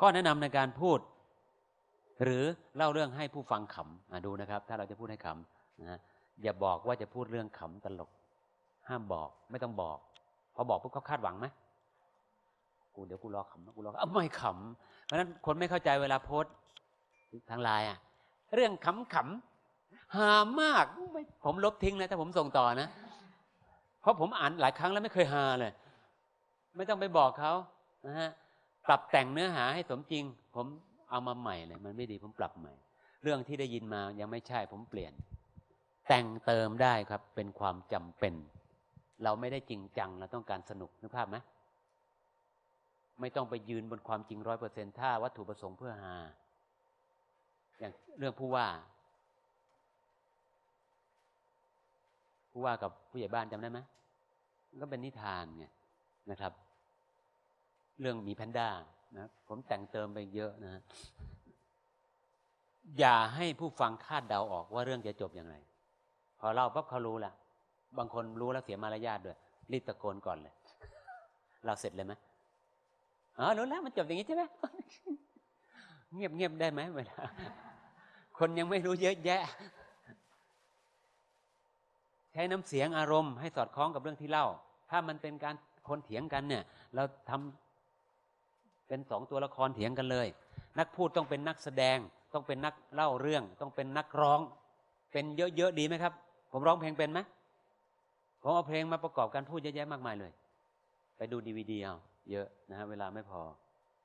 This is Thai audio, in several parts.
ข้อแนะนำในการพูด หรือเล่าเรื่องให้ผู้ฟังขำอะดูนะครับ ถ้าเราจะพูดให้ขำนะอย่าบอกว่าจะพูดเรื่องขำตลก ห้ามบอกไม่ต้องบอก พอบอกปุ๊บเขาคาดหวังไหมกูเดี๋ยวกูรอขำกูรออะไม่ขำเพราะฉะนั้นคนไม่เข้าใจเวลาโพสทางไลน์อะเรื่องขำขำหามากไม่ผมลบทิ้งนะถ้าผมส่งต่อนะ เพราะผมอ่านหลายครั้งแล้วไม่เคยฮาเลย ไม่ต้องไปบอกเขานะฮะ ปรับแต่งเนื้อหาให้สมจริง ผมเอามาใหม่เลยมันไม่ดีผมปรับใหม่ เรื่องที่ได้ยินมายังไม่ใช่ผมเปลี่ยน แต่งเติมได้ครับเป็นความจำเป็น เราไม่ได้จริงจังเราต้องการสนุกนึกภาพไหมไม่ต้องไปยืนบนความจริงร้อยเปอร์เซ็นถ้าวัตถุประสงค์เพื่อหา อย่างเรื่องผู้ว่า ผู้ว่ากับผู้ใหญ่บ้านจำได้ไหมก็เป็นนิทานไงนะครับ เรื่องมีแพนด้านะผมแต่งเติมไปเยอะนะ อย่าให้ผู้ฟังคาดเดาออกว่าเรื่องจะจบอย่างไร พอเล่าปั๊บเขารู้ละบางคนรู้แล้วเสียมารยาทด้วยรีบตะโกนก่อนเลย เราเสร็จเลยไหมอ๋อรู้แล้วมันจบอย่างนี้ใช่ไหมเงียบเงียบได้ไหมเวลาคนยังไม่รู้เยอะแยะ ใช้น้ำเสียงอารมณ์ให้สอดคล้องกับเรื่องที่เล่า ถ้ามันเป็นการคนเถียงกันเนี่ย เราทำ เป็นสองตัวละครเถียงกันเลย นักพูดต้องเป็นนักแสดง ต้องเป็นนักเล่าเรื่อง ต้องเป็นนักร้อง เป็นเยอะๆดีไหมครับ ผมร้องเพลงเป็นไหมผมเอาเพลงมาประกอบการพูดเยอะแยะมากมายเลย ไปดูดีวีดีเอาเยอะนะฮะเวลาไม่พอ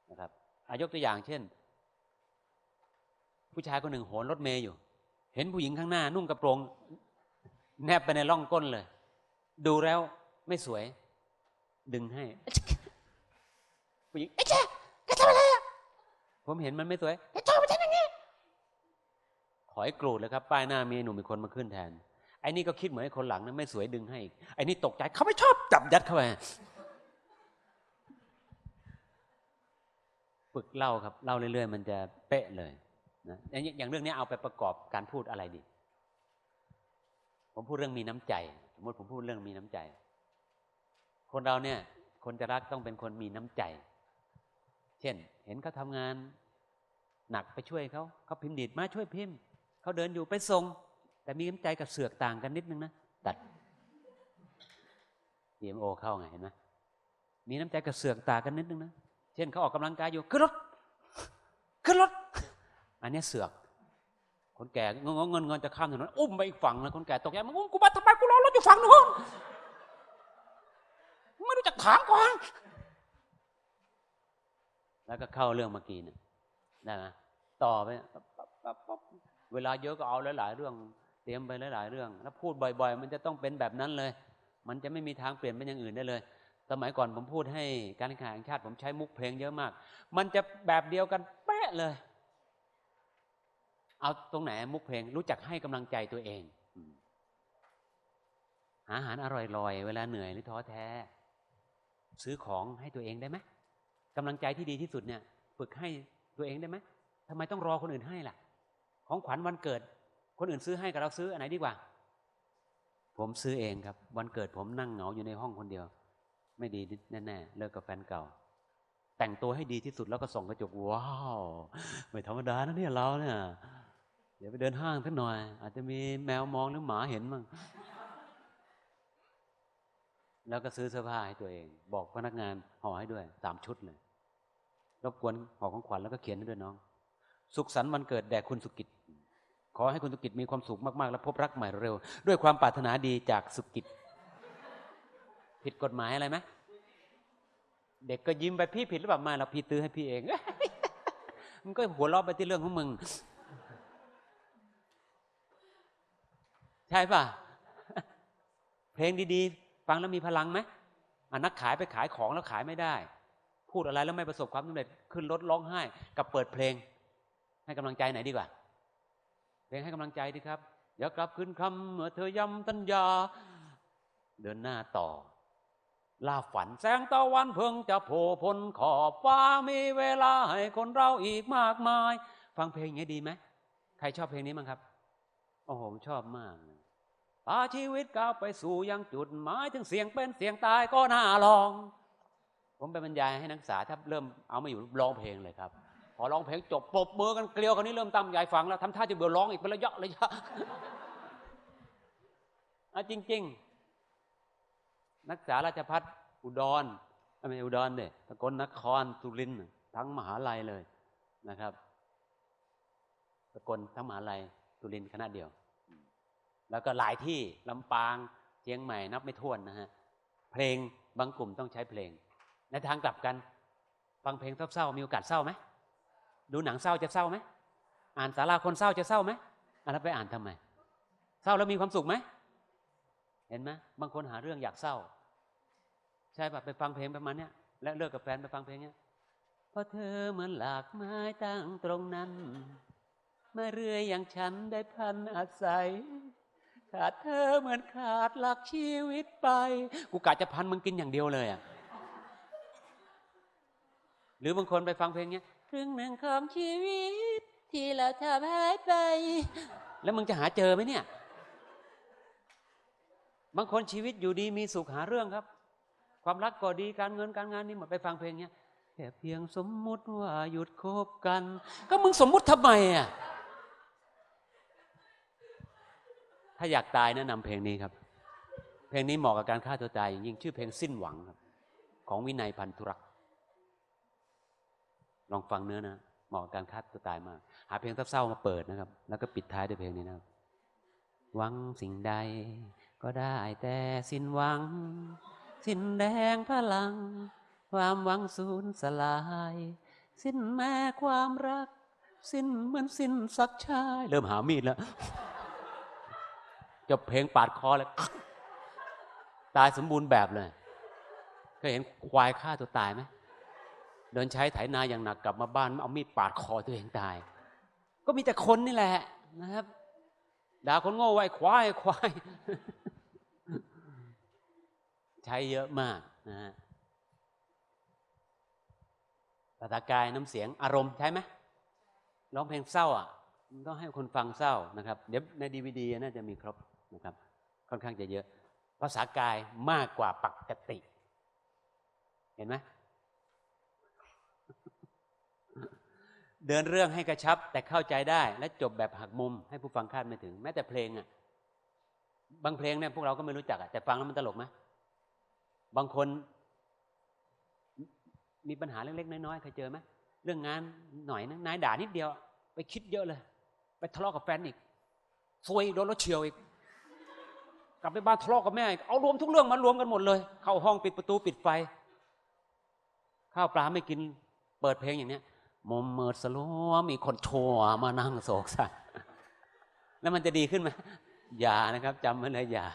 นะครับอายกตัวอย่างเช่น ผู้ชายคนหนึ่งโหนรถเมย์อยู่ เห็นผู้หญิงข้างหน้า นุ่งกระโปรง แนบไปในร่องก้นเลย ดูแล้วไม่สวย ดึงให้ ผู้หญิงเอ๊ะแกแกทำอะไรอะผมเห็นมันไม่สวยแกชอบมันทำอย่างนี้ถอยกรูดเลยครับ ป้ายหน้ามีหนุ่มอีกคนมาขึ้นแทนไอ้นี่ก็คิดเหมือนไอ้คนหลังนะไม่สวยดึงให้อีกไอ้นี่ตกใจเขาไม่ชอบจับยัดเข้าไปฝึกเล่าครับเล่าเรื่อยๆ มันจะเป๊ะเลยนะอย่างอย่างเรื่องนี้เอาไปประกอบการพูดอะไรดี ผมพูดเรื่องมีน้ำใจ สมมติผมพูดเรื่องมีน้ำใจ คนเราเนี่ย คนจะรักต้องเป็นคนมีน้ำใจ เช่น เห็นเขาทำงาน หนักไปช่วยเขาเขาพิมพ์ดีดมาช่วยพิมพ์เขาเดินอยู่ไปส่งแต่มีน้ำใจกับเสือกต่างกันนิดนึงนะตัด DMO เข้าไงเห็นไหมมีน้ำใจกับเสือกต่างกันนิดนึงนะเช่นเขาออกกำลังกายอยู่ขึ้นรถขึ้นรถอันนี้เสือก คนแก่เงินเงินเงินจะข้ามถนนอุ้มไปอีกฝั่งนะคนแก่ตกใจมึงอุ้มกูมาทำไมกูรอรถอยู่ฝั่งนู้นไม่รู้จักถามก่อน แล้วก็เข้าเรื่องเมื่อกี้เนี่ยได้ไหมต่อไปปั๊บปั๊บเวลาเยอะก็เอาหลาย ๆ เรื่อง เตรียมไปหลาย ๆ เรื่อง แล้วพูดบ่อย ๆ มันจะต้องเป็นแบบนั้นเลย มันจะไม่มีทางเปลี่ยนเป็นอย่างอื่นได้เลย สมัยก่อนผมพูดให้การแข่งขันแห่งชาติผมใช้มุกเพลงเยอะมาก มันจะแบบเดียวกันเป๊ะเลย เอาตรงไหนมุกเพลงรู้จักให้กำลังใจตัวเองหาอาหารอร่อยๆเวลาเหนื่อยหรือท้อแท้ ซื้อของให้ตัวเองได้ไหม กำลังใจที่ดีที่สุดเนี่ย ฝึกให้ตัวเองได้ไหมทำไมต้องรอคนอื่นให้ล่ะ ของขวัญวันเกิด คนอื่นซื้อให้กับเราซื้ออันไหนดีกว่า ผมซื้อเองครับ วันเกิดผมนั่งเหงาอยู่ในห้องคนเดียว ไม่ดีแน่ๆเลิกกับแฟนเก่า แต่งตัวให้ดีที่สุดแล้วก็ส่องกระจกว้าวไม่ธรรมดานะเนี่ยเราเนี่ยเดี๋ยวไปเดินห้างสักหน่อย อาจจะมีแมวมองหรือหมาเห็นบ้งแล้วก็ซื้อเสื้อผ้าให้ตัวเอง บอกพนักงานห่อให้ด้วยสามชุดเลย รบกวนห่อของขวัญแล้วก็เขียนด้วยน้อง สุขสันต์วันเกิดแด่คุณสุกิจ ขอให้คุณสุกิจมีความสุขมากๆ และพบรักใหม่เร็ว ด้วยความปรารถนาดีจากสุกิจ ผิดกฎหมายอะไรไหมเด็กก็ยิ้มไปพี่ผิดหรือเปล่ามาเราพี่ตื้อให้พี่เองมันก็หัวเราะไปที่เรื่องของมึง ใช่ป่ะ เพลงดีๆ ฟังแล้วมีพลังไหมอะนักขายไปขายของแล้วขายไม่ได้ พูดอะไรแล้วไม่ประสบความสำเร็จขึ้นรถร้องไห้ กับเปิดเพลง ให้กำลังใจไหนดีกว่า เพลงให้กำลังใจดีครับอย่ากลับคืนคำเมื่อเธอย้ำตัญญา เดินหน้าต่อลาฝันแสงตะวันเพิ่งจะโผล่พ้นขอบฟ้ามีเวลาให้คนเราอีกมากมาย ฟังเพลงอย่างนี้ดีไหมใครชอบเพลงนี้มั้งครับโอ้โหชอบมากพาชีวิตก้าวไปสู่ยังจุดหมายถึงเสียงเป็นเสียงตายก็น่าลอง ผมไปบรรยายให้นักศึกษาถ้าเริ่มเอาม่อยู่ร้องเพลงเลยครับ พอร้องเพลงจบปบมือกันเกลียวคนนี้เริ่มตั้มยายฟังแล้วทำท่าจะเบื่อร้องอีกเป็นระยะระยะอะจริง ๆ นักศึกษาราชพัฒอุดรอ้ยไม่อุดรเนี่ยสกลนครสุรินทร์ทั้งมหาลัยเลยนะครับสกลทั้งมหาลัยสุรินทร์คณะเดียว แล้วก็หลายที่ลำปางเชียงใหม่นับไม่ถ้วนนะฮะเพลงบางกลุ่มต้องใช้เพลง ในทางกลับกัน ฟังเพลงเศร้าๆมีโอกาสเศร้าไหมดูหนังเศร้าจะเศร้าไหมอ่านสาราคนเศร้าจะเศร้าไหมอะแล้วไปอ่านทำไม เศร้าแล้วมีความสุขไหมเห็นไหมบางคนหาเรื่องอยากเศร้า ใช่ปะไปฟังเพลงประมาณเนี้ยและเลิกกับแฟนไปฟังเพลงเนี้ยเพราะเธอเหมือนหลากไม้ตั้งตรงนั้นมาเรื่อยอย่างฉันได้พันอาศัยขาดเธอเหมือนขาดหลักชีวิตไป กูกะจะพันมึงกินอย่างเดียวเลยอะ หรือบางคนไปฟังเพลงเนี้ยครึ่งหนึ่งของชีวิต ที่เราทำหายไป แล้วมึงจะหาเจอไหมเนี่ย บางคนชีวิตอยู่ดีมีสุขหาเรื่องครับ ความรักก็ดีการเงินการงานนี่หมดไปฟังเพลงเนี้ยแค่เพียงสมมุติว่าหยุดคบกัน ก็มึงสมมุติทำไมอะถ้าอยากตายแนะนำเพลงนี้ครับ เพลงนี้เหมาะกับการฆ่าตัวตายอย่างยิ่งชื่อเพลงสิ้นหวังครับ ของวินัยพันธุรักษ ลองฟังเนื้อนะเหมาะกับการฆ่าตัวตายมาก หาเพลงเศร้าๆมาเปิดนะครับ แล้วก็ปิดท้ายด้วยเพลงนี้นะครับ หวังสิ่งใด ก็ได้แต่สิ้นหวัง สิ้นแรงพลัง ความหวังสูญสลาย สิ้นแม้ความรัก สิ้นเหมือนสิ้นสักชาย เริ่มหามีดแล้วจบเพลงปาดคอเลยตายสมบูรณ์แบบเลยเคยเห็นควายฆ่าตัวตายไหม เดินใช้ไถนาอย่างหนักกลับมาบ้านเอามีดปาดคอตัวเองตาย ก็มีแต่คนนี่แหละนะครับด่าคนโง่ไว้ควายควายใช้เยอะมากนะฮะภาษากายน้ำเสียงอารมณ์ใช่ไหมร้องเพลงเศร้าอะมันต้องให้คนฟังเศร้านะครับ เดี๋ยวในดีวดีน่าจะมีครบนะครับ ค่อนข้างจะเยอะ ภาษากายมากกว่าปกติ เห็นไหม เดินเรื่องให้กระชับ แต่เข้าใจได้และจบแบบหักมุม ให้ผู้ฟังคาดไม่ถึง แม้แต่เพลงอะบางเพลงเนี่ยพวกเราก็ไม่รู้จักอะแต่ฟังแล้วมันตลกไหมบางคนมีปัญหาเล็กๆน้อยๆเคยเจอไหมเรื่องงานหน่อยนะนายด่านิดเดียว ไปคิดเยอะเลย ไปทะเลาะกับแฟนอีกซวยโดนรถเฉียวอีก กลับไปบ้านทะเลาะกับแม่อีกเอารวมทุกเรื่องมารวมกันหมดเลย เข้าห้องปิดประตูปิดไฟ ข้าวปลาไม่กินเปิดเพลงอย่างเนี้ย มุมเมิดสลัวมีคนโทรมานั่งโศกสันแล้วมันจะดีขึ้นไหมอย่านะครับจำไว้เลยอย่า